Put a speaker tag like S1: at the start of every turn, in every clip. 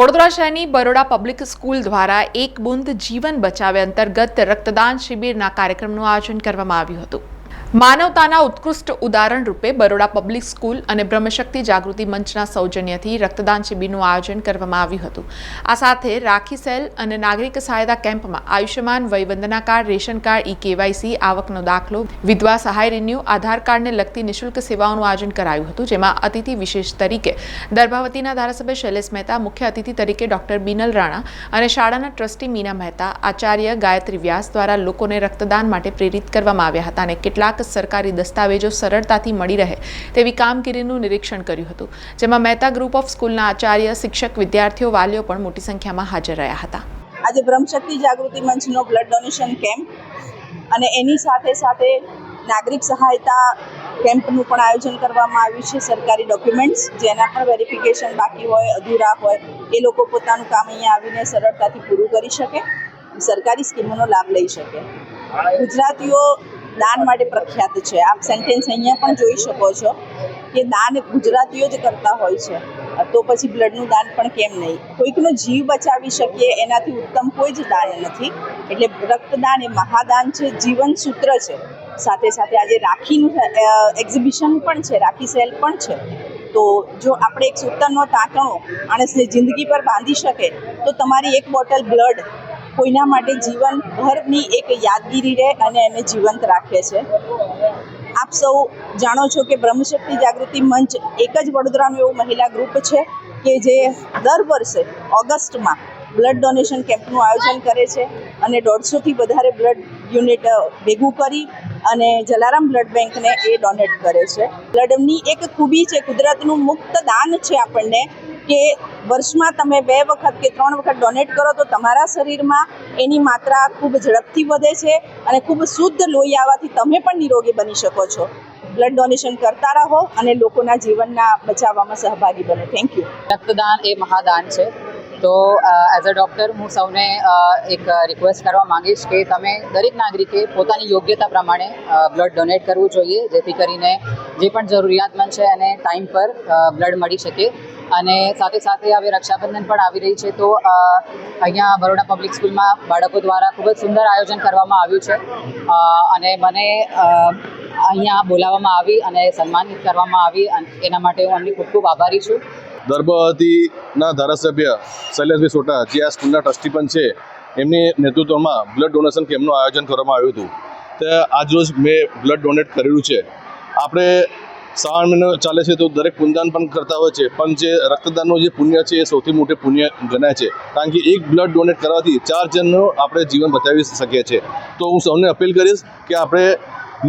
S1: વડોદરા શહેરની Baroda public school દ્વારા એક બુંદ જીવન બચાવે અંતર્ગત રક્તદાન શિબિરના કાર્યક્રમનું આયોજન કરવામાં આવ્યું હતું. માનવતાના ઉત્કૃષ્ટ ઉદાહરણ રૂપે બરોડા પબ્લિક સ્કૂલ અને બ્રહ્મશક્તિ જાગૃતિ મંચના સૌજન્યથી રક્તદાન શિબિરનું આયોજન કરવામાં આવ્યું હતું. આ સાથે રાખી સેલ અને નાગરિક સહાયતા કેમ્પમાં Ayushman Vayvandana card ration card, E KYC, આવકનો દાખલો, વિધવા સહાય રિન્યુ, આધાર કાર્ડને લગતી નિઃશુલ્ક સેવાઓનું આયોજન કરાયું હતું, જેમાં અતિથિ વિશેષ તરીકે દર્ભાવતીના ધારાસભ્ય શૈલેષ મહેતા, મુખ્ય અતિથિ તરીકે ડોક્ટર બિનલ રાણા અને શાળાના ટ્રસ્ટી મીના મહેતા, આચાર્ય ગાયત્રી વ્યાસ દ્વારા લોકોને રક્તદાન માટે પ્રેરિત કરવામાં આવ્યા હતા અને કેટલાક સરકારી દસ્તાવેજો સરળતાથી મળી રહે તેવી કામગીરીનું નિરીક્ષણ કર્યું હતું, જેમાં મહેતા ગ્રુપ ઓફ સ્કૂલના આચાર્ય, શિક્ષક, વિદ્યાર્થીઓ, વાલીઓ પણ મોટી સંખ્યામાં હાજર રહ્યા હતા.
S2: આજે બ્રહ્મશક્તિ જાગૃતિ મંચનો બ્લડ ડોનેશન કેમ્પ અને એની સાથે સાથે નાગરિક સહાયતા કેમ્પનું પણ આયોજન કરવામાં આવ્યું છે, સરકારી ડોક્યુમેન્ટ્સ જેના પણ વેરિફિકેશન બાકી હોય, અધૂરા હોય, એ લોકો પોતાનું કામ અહીંયા આવીને સરળતાથી પૂરું કરી શકે, સરકારી સ્કીમોનો લાભ લઈ શકે. ગુજરાતીઓ દાન માટે પ્રખ્યાત છે. આપ સેન્ટેન્સ અહીંયા પણ જોઈ શકો છો કે દાન ગુજરાતીઓ જ કરતા હોય છે. તો પછી બ્લડનું દાન પણ કેમ નહીં? કોઈકનો જીવ બચાવી શકીએ એનાથી ઉત્તમ કોઈ જ દાન નથી. એટલે રક્તદાન એ મહાદાન છે, જીવન સૂત્ર છે. સાથે સાથે આજે રાખીનું એક્ઝિબિશન પણ છે, રાખી સેલ પણ છે. તો જો આપણે એક સૂતરનો તાંતણો માણસને જિંદગી પર બાંધી શકે, તો તમારી એક બોટલ બ્લડ કોઈના માટે જીવનભરની એક યાદગીરી રહે અને એને જીવંત રાખે છે. આપ સૌ જાણો છો કે બ્રહ્મશક્તિ જાગૃતિ મંચ એક જ વડોદરાનું એવું મહિલા ગ્રુપ છે કે જે દર વર્ષે ઓગસ્ટમાં બ્લડ ડોનેશન કેમ્પનું આયોજન કરે છે અને દોઢસોથી વધારે બ્લડ યુનિટ ભેગું કરી અને જલારામ બ્લડ બેંકને એ ડોનેટ કરે છે. બ્લડની એક ખૂબી છે, કુદરતનું મુક્ત દાન છે આપણને કે વર્ષમાં તમે બે વખત કે ત્રણ વખત ડોનેટ કરો તો તમારા શરીરમાં એની માત્રા ખૂબ ઝડપથી વધે છે અને ખૂબ શુદ્ધ લોહી આવવાથી તમે પણ નિરોગી બની શકો છો. બ્લડ ડોનેશન કરતા રહો અને લોકોના જીવનના બચાવવામાં સહભાગી બનો. થેન્ક યુ
S3: રક્તદાન એ મહાદાન છે. તો એઝ અ ડૉક્ટર હું સૌને એક રિક્વેસ્ટ કરવા માંગીશ કે તમે દરેક નાગરિકે પોતાની યોગ્યતા પ્રમાણે બ્લડ ડોનેટ કરવું જોઈએ, જેથી કરીને જે પણ જરૂરિયાતમંદ છે એને ટાઈમ પર બ્લડ મળી શકે. અને સાથે સાથે હવે રક્ષાબંધન પણ આવી રહી છે, તો અહીંયા બરોડા પબ્લિક સ્કૂલમાં બાળકો દ્વારા ખૂબ જ સુંદર આયોજન કરવામાં આવ્યું છે. અને મને અહીંયા બોલાવવામાં આવી અને સન્માનિત કરવામાં આવી એના માટે હું એમની ખૂબ ખૂબ આભારી છું.
S4: દર્ભવતીના ધારાસભ્ય શૈલેષભાઈ સોટા, જે આ સ્કૂલના ટ્રસ્ટી પણ છે, એમની નેતૃત્વમાં બ્લડ ડોનેશન કેમ્પનું આયોજન કરવામાં આવ્યું હતું. તે આજરોજ મેં બ્લડ ડોનેટ કરેલું છે. આપણે શ્રાવણ મહિનો ચાલે છે તો દરેક પુણ્યદાન પણ કરતા હોય છે, પણ જે રક્તદાનનું જે પુણ્ય છે એ સૌથી મોટું પુણ્ય ગણાય છે. કારણ કે એક બ્લડ ડોનેટ કરવાથી ચાર જણનું આપણે જીવન બચાવી શકીએ છીએ. તો હું સૌને અપીલ કરીશ કે આપણે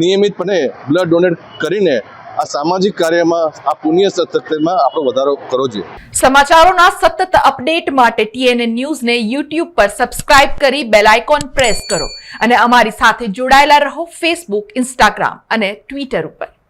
S4: નિયમિતપણે બ્લડ ડોનેટ કરીને આ સામાજિક કાર્યમાં, આ પુણ્ય સત્યમાં આપણો વધારો કરવો જોઈએ.
S1: સમાચારોના સતત અપડેટ માટે ટીએનએ ન્યૂઝને યુટ્યુબ પર સબસ્ક્રાઇબ કરી બેલ આઇકોન પ્રેસ કરો અને અમારી સાથે જોડાયેલા રહો ફેસબુક ઇન્સ્ટાગ્રામ અને ટ્વિટર ઉપર.